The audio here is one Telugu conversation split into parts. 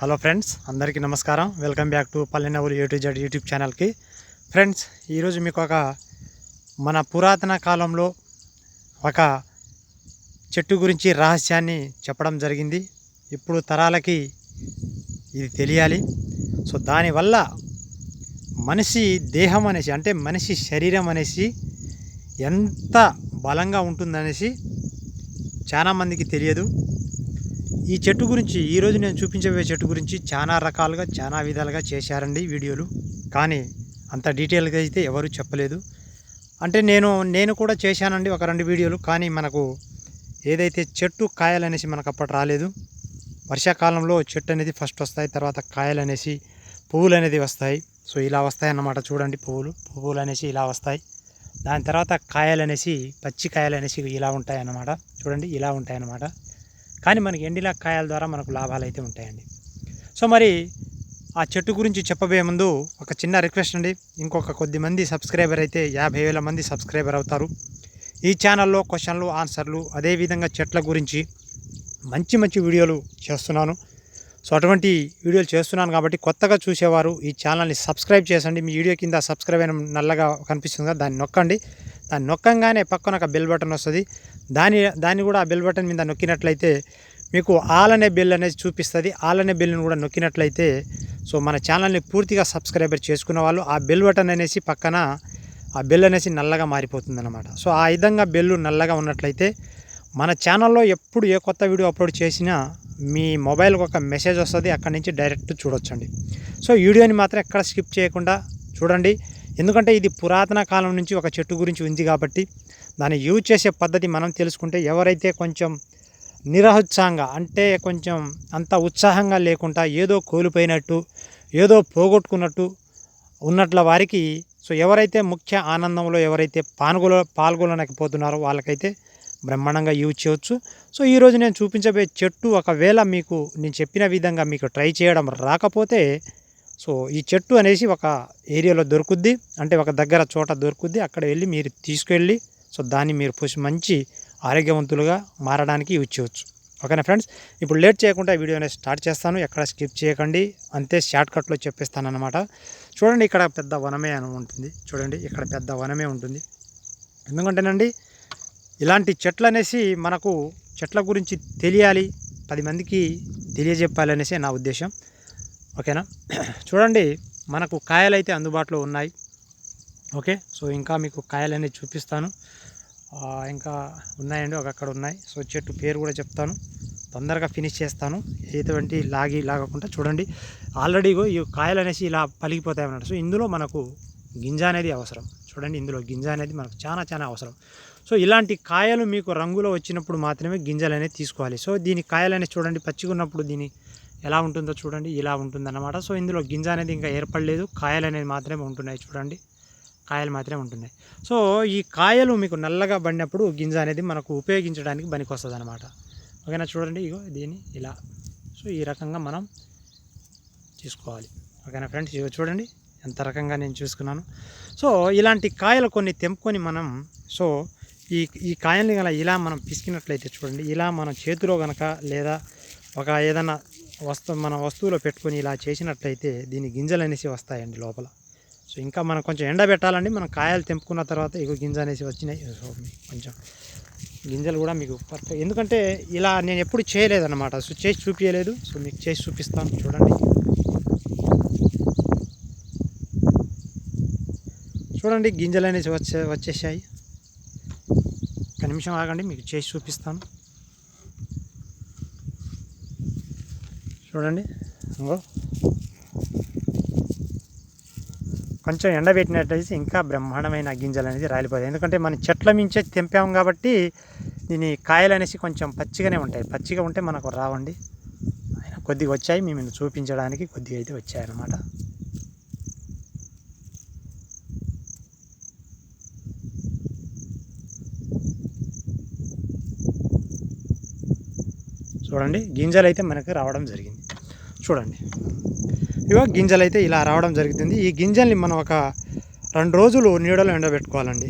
హలో ఫ్రెండ్స్ అందరికీ నమస్కారం. Welcome back to Pallenavulu A to Z YouTube ఛానల్కి. ఫ్రెండ్స్ ఈరోజు మీకు ఒక మన పురాతన కాలంలో ఒక చెట్టు గురించి రహస్యాన్ని చెప్పడం జరిగింది. ఇప్పుడు తరాలకి ఇది తెలియాలి. సో దానివల్ల మనిషి దేహం అనేసి అంటే మనిషి శరీరం అనేసి ఎంత బలంగా ఉంటుందనేసి చాలామందికి తెలియదు. ఈ చెట్టు గురించి ఈరోజు నేను చూపించబోయే చెట్టు గురించి చాలా రకాలుగా చాలా విధాలుగా చేశారండి వీడియోలు. కానీ అంత డీటెయిల్గా అయితే ఎవరు చెప్పలేదు. అంటే నేను నేను కూడా చేశానండి ఒక రెండు వీడియోలు కానీ మనకు ఏదైతే చెట్టు కాయలు అనేసి మనకు అప్పటి రాలేదు వర్షాకాలంలో చెట్టు అనేది ఫస్ట్ వస్తాయి తర్వాత కాయలు అనేసి పువ్వులు అనేది వస్తాయి. సో ఇలా వస్తాయి అన్నమాట చూడండి పువ్వులు పువ్వులు అనేసి ఇలా వస్తాయి. దాని తర్వాత కాయలు అనేసి పచ్చి కాయలు అనేసి ఇలా ఉంటాయి అన్నమాట చూడండి ఇలా ఉంటాయి అన్నమాట కానీ మనకి ఎండిలా కాయల ద్వారా మనకు లాభాలు అయితే ఉంటాయండి. సో మరి ఆ చెట్టు గురించి చెప్పబోయే ముందు ఒక చిన్న రిక్వెస్ట్ అండి. ఇంకొక కొద్ది మంది సబ్స్క్రైబర్ అయితే యాభై వేల మంది సబ్స్క్రైబర్ అవుతారు. ఈ ఛానల్లో క్వశ్చన్లు ఆన్సర్లు అదేవిధంగా చెట్ల గురించి మంచి మంచి వీడియోలు చేస్తున్నాను. సో అటువంటి వీడియోలు చేస్తున్నాను కాబట్టి కొత్తగా చూసేవారు ఈ ఛానల్ని సబ్స్క్రైబ్ చేసండి. మీ వీడియో కింద సబ్స్క్రైబ్ అయిన నల్లగా కనిపిస్తుంది దాన్ని నొక్కండి. దాన్ని నొక్కంగానే పక్కన ఒక బెల్ బటన్ వస్తుంది. దాని దాన్ని కూడా ఆ బెల్ బటన్ మీద నొక్కినట్లయితే మీకు ఆల్ అనే బెల్ అనేది చూపిస్తుంది. ఆల్ అనే బెల్ని కూడా నొక్కినట్లయితే సో మన ఛానల్ని పూర్తిగా సబ్స్క్రైబర్ చేసుకున్న వాళ్ళు ఆ బెల్ బటన్ అనేసి పక్కన ఆ బెల్ అనేసి నల్లగా మారిపోతుంది అనమాట సో ఆ విధంగా బెల్లు నల్లగా ఉన్నట్లయితే మన ఛానల్లో ఎప్పుడు ఏ కొత్త వీడియో అప్లోడ్ చేసినా మీ మొబైల్కి ఒక మెసేజ్ వస్తుంది. అక్కడి నుంచి డైరెక్ట్ చూడొచ్చండి. సో వీడియోని మాత్రం ఎక్కడ స్కిప్ చేయకుండా చూడండి. ఎందుకంటే ఇది పురాతన కాలం నుంచి ఒక చెట్టు గురించి ఉంది కాబట్టి దాన్ని యూజ్ చేసే పద్ధతి మనం తెలుసుకుంటే ఎవరైతే కొంచెం నిరహుత్సాహంగా అంటే కొంచెం అంత ఉత్సాహంగా లేకుండా ఏదో కోల్పోయినట్టు ఏదో పోగొట్టుకున్నట్టు ఉన్నట్ల వారికి సో ఎవరైతే ముఖ్య ఆనందంలో ఎవరైతే పాల్గొల పాల్గొనలేకపోతున్నారో వాళ్ళకైతే బ్రహ్మాండంగా యూజ్ చేయవచ్చు సో ఈరోజు నేను చూపించబోయే చెట్టు ఒకవేళ మీకు నేను చెప్పిన విధంగా మీకు ట్రై చేయడం రాకపోతే సో ఈ చెట్టు అనేసి ఒక ఏరియాలో దొరుకుద్ది. అంటే ఒక దగ్గర చోట దొరుకుద్ది. అక్కడ వెళ్ళి మీరు తీసుకెళ్ళి సో దాన్ని మీరు పోసి మంచి ఆరోగ్యవంతులుగా మారడానికి యూజ్ చేయవచ్చు ఓకేనా ఫ్రెండ్స్? ఇప్పుడు లేట్ చేయకుండా వీడియో వీడియోని స్టార్ట్ చేస్తాను. ఎక్కడ స్కిప్ చేయకండి. అంతే షార్ట్ కట్లో చెప్పేస్తాను అనమాట చూడండి ఇక్కడ పెద్ద వనమే అని ఉంటుంది. చూడండి ఇక్కడ పెద్ద వనమే ఉంటుంది. ఎందుకంటేనండి ఇలాంటి చెట్లు అనేసి మనకు చెట్ల గురించి తెలియాలి పది మందికి తెలియజెప్పాలి అనేసి నా ఉద్దేశం. ఓకేనా? చూడండి మనకు కాయలు అయితే అందుబాటులో ఉన్నాయి. ఓకే? సో ఇంకా మీకు కాయలు చూపిస్తాను. ఇంకా ఉన్నాయండి ఒక అక్కడ ఉన్నాయి. సో చెట్టు పేరు కూడా చెప్తాను. తొందరగా ఫినిష్ చేస్తాను. ఎటువంటి లాగి లాగకుండా చూడండి. ఆల్రెడీ ఈ కాయలు అనేసి ఇలా పలిగిపోతాయి అన్నమాట సో ఇందులో మనకు గింజ అనేది అవసరం. చూడండి ఇందులో గింజ అనేది మనకు చాలా చాలా అవసరం. సో ఇలాంటి కాయలు మీకు రంగులో వచ్చినప్పుడు మాత్రమే గింజలు అనేది తీసుకోవాలి. సో దీని కాయలు అనేది చూడండి పచ్చిగా ఉన్నప్పుడు దీని ఎలా ఉంటుందో చూడండి ఇలా ఉంటుందన్నమాట. సో ఇందులో గింజ అనేది ఇంకా ఏర్పడలేదు. కాయలు అనేది మాత్రమే ఉంటున్నాయి చూడండి. కాయలు మాత్రమే ఉంటున్నాయి. సో ఈ కాయలు మీకు నల్లగా పడినప్పుడు గింజ అనేది మనకు ఉపయోగించడానికి పనికి వస్తుంది అనమాట ఓకేనా చూడండి ఇగో దీన్ని ఇలా. సో ఈ రకంగా మనం తీసుకోవాలి ఓకేనా ఫ్రెండ్స్ ఇగో చూడండి ఎంత రకంగా నేను చూసుకున్నాను. సో ఇలాంటి కాయలు కొన్ని తెంపుకొని మనం సో ఈ ఈ కాయల్ని గల ఇలా మనం పిసికినట్లయితే చూడండి ఇలా మనం చేతిలో కనుక లేదా ఒక ఏదైనా వస్తువు మన వస్తువులో పెట్టుకొని ఇలా చేసినట్లయితే దీని గింజలు అనేసి వస్తాయండి లోపల. సో ఇంకా మనం కొంచెం ఎండబెట్టాలండి మనం కాయలు తెంపుకున్న తర్వాత ఇగో గింజ అనేసి వచ్చినాయి. సో కొంచెం గింజలు కూడా మీకు పర్ఫెక్ట్ ఎందుకంటే ఇలా నేను ఎప్పుడు చేయలేదన్నమాట. సో చేసి చూపించలేదు సో మీకు చేసి చూపిస్తాను. చూడండి. చూడండి గింజలు అనేసి వచ్చే వచ్చేసాయి. ఒక నిమిషం ఆగండి. మీకు చేసి చూపిస్తాను. చూడండి. ఇంకో. కొంచెం ఎండబెట్టినట్టయితే ఇంకా బ్రహ్మాండమైన గింజలు అనేది రాలిపోతాయి. ఎందుకంటే మనం చెట్ల మించే తెంపాము కాబట్టి దీని కాయలు అనేసి కొంచెం పచ్చిగానే ఉంటాయి. పచ్చిగా ఉంటే మనకు రావండి. అయినా కొద్దిగా వచ్చాయి. మేము చూపించడానికి కొద్దిగా అయితే వచ్చాయన్నమాట. చూడండి. గింజలు అయితే మనకు రావడం జరిగింది. చూడండి. ఇగో గింజలు అయితే ఇలా రావడం జరుగుతుంది. ఈ గింజల్ని మనం ఒక రెండు రోజులు నీడలో ఎండబెట్టుకోవాలండి.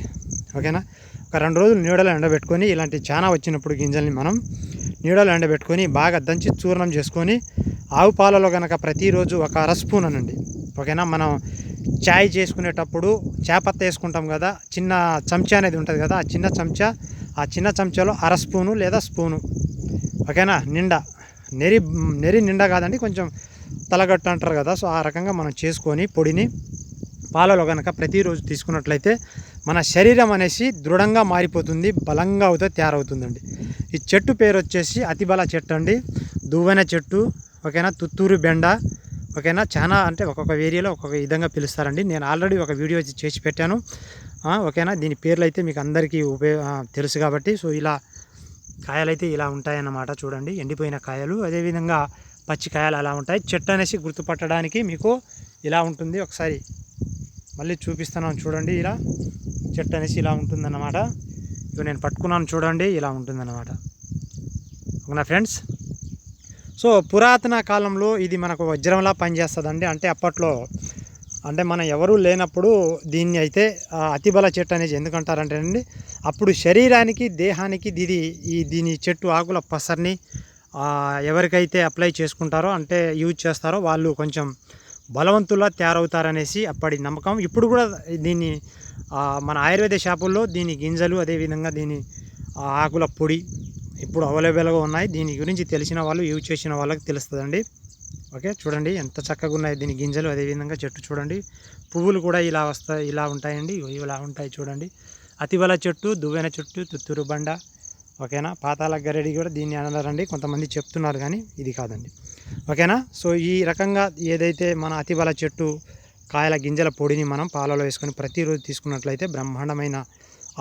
ఓకేనా? ఒక రెండు రోజులు నీడలో ఎండబెట్టుకొని ఇలాంటి చాలా వచ్చినప్పుడు గింజల్ని మనం నీడలో ఎండబెట్టుకొని బాగా దంచి చూర్ణం చేసుకొని ఆవు పాలలో కనుక ప్రతిరోజు ఒక అర స్పూన్ అనండి. ఓకేనా? మనం చాయ్ చేసుకునేటప్పుడు చేపత్త వేసుకుంటాం కదా చిన్న చెంచా అనేది ఉంటుంది కదా ఆ చిన్న చెంచా ఆ చిన్న చెంచాలో అర స్పూను లేదా స్పూను ఓకేనా? నిండా. నెరి నెరి నిండా కాదండి కొంచెం తలగట్టు అంటారు కదా సో ఆ రకంగా మనం చేసుకొని పొడిని పాలలో కనుక ప్రతిరోజు తీసుకున్నట్లయితే మన శరీరం అనేసి దృఢంగా మారిపోతుంది బలంగా అవుతే తయారవుతుందండి. ఈ చెట్టు పేరు వచ్చేసి అతిబల చెట్టు అండి. దువ్వెన చెట్టు ఓకేనా? తుత్తూరు బెండ ఓకేనా? చాలా అంటే ఒక్కొక్క ఏరియాలో ఒక్కొక్క విధంగా పిలుస్తారండి. నేను ఆల్రెడీ ఒక వీడియో చేసి పెట్టాను. ఓకేనా? దీని పేర్లు అయితే మీకు అందరికీ ఉపయోగ తెలుసు కాబట్టి సో ఇలా కాయలు అయితే ఇలా ఉంటాయన్నమాట చూడండి. ఎండిపోయిన కాయలు అదేవిధంగా పచ్చి కాయలు అలా ఉంటాయి. చెట్టు అనేసి గుర్తుపట్టడానికి మీకు ఇలా ఉంటుంది. ఒకసారి మళ్ళీ చూపిస్తున్నాను చూడండి. ఇలా చెట్టు అనేసి ఇలా ఉంటుందన్నమాట. ఇవి నేను పట్టుకున్నాను చూడండి. ఇలా ఉంటుందన్నమాట. ఓకేనా ఫ్రెండ్స్? సో పురాతన కాలంలో ఇది మనకు వజ్రంలా పనిచేస్తుందండి. అంటే అప్పట్లో అంటే మనం ఎవరూ లేనప్పుడు దీన్ని అయితే అతిబల చెట్టు అనేది ఎందుకంటారంటే అండి అప్పుడు శరీరానికి దేహానికి ఇది ఈ దీని చెట్టు ఆకుల పసర్ని ఎవరికైతే అప్లై చేసుకుంటారో అంటే యూజ్ చేస్తారో వాళ్ళు కొంచెం బలవంతుల్లా తయారవుతారనేసి అప్పటి నమ్మకం. ఇప్పుడు కూడా దీన్ని మన ఆయుర్వేద షాపుల్లో దీని గింజలు అదేవిధంగా దీని ఆకుల పొడి ఇప్పుడు అవైలబుల్గా ఉన్నాయి. దీని గురించి తెలిసిన వాళ్ళు యూజ్ చేసిన వాళ్ళకి తెలుస్తుందండి. ఓకే చూడండి. ఎంత చక్కగా ఉన్నాయి దీని గింజలు. అదేవిధంగా చెట్టు చూడండి. పువ్వులు కూడా ఇలా వస్తాయి ఇలా ఉంటాయండి. ఇలా ఉంటాయి చూడండి. అతిబల చెట్టు దువ్వెన చెట్టు తుత్తూరు బండ. ఓకేనా? పాతాల గరెడి కూడా దీన్ని అనరండి కొంతమంది చెప్తున్నారు కానీ ఇది కాదండి. ఓకేనా? సో ఈ రకంగా ఏదైతే మన అతిబల చెట్టు కాయల గింజల పొడిని మనం పాలలో వేసుకొని ప్రతిరోజు తీసుకున్నట్లయితే బ్రహ్మాండమైన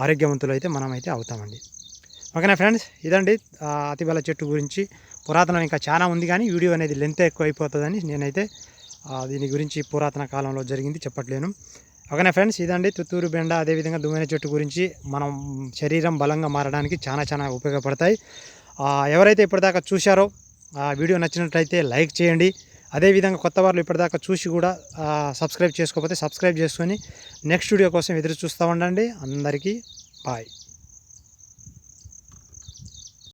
ఆరోగ్యవంతులు అయితే మనమైతే అవుతామండి. ఓకేనా ఫ్రెండ్స్? ఇదండి అతిబల చెట్టు గురించి. పురాతనం ఇంకా చాలా ఉంది కానీ వీడియో అనేది లెంత్ ఎక్కువ అయిపోతుందని నేనైతే దీని గురించి పురాతన కాలంలో జరిగింది చెప్పట్లేను. ఓకేనా ఫ్రెండ్స్? ఇదండి తుత్తూరు బెండ అదేవిధంగా దువ్వెన చెట్టు గురించి మనం శరీరం బలంగా మారడానికి చాలా చాలా ఉపయోగపడతాయి. ఎవరైతే ఇప్పటిదాకా చూశారో ఆ వీడియో నచ్చినట్లయితే లైక్ చేయండి. అదేవిధంగా కొత్త వాళ్ళు ఇప్పటిదాకా చూసి కూడా సబ్స్క్రైబ్ చేసుకోకపోతే సబ్స్క్రైబ్ చేసుకొని నెక్స్ట్ వీడియో కోసం ఎదురు చూస్తూ ఉండండి. అందరికీ బాయ్.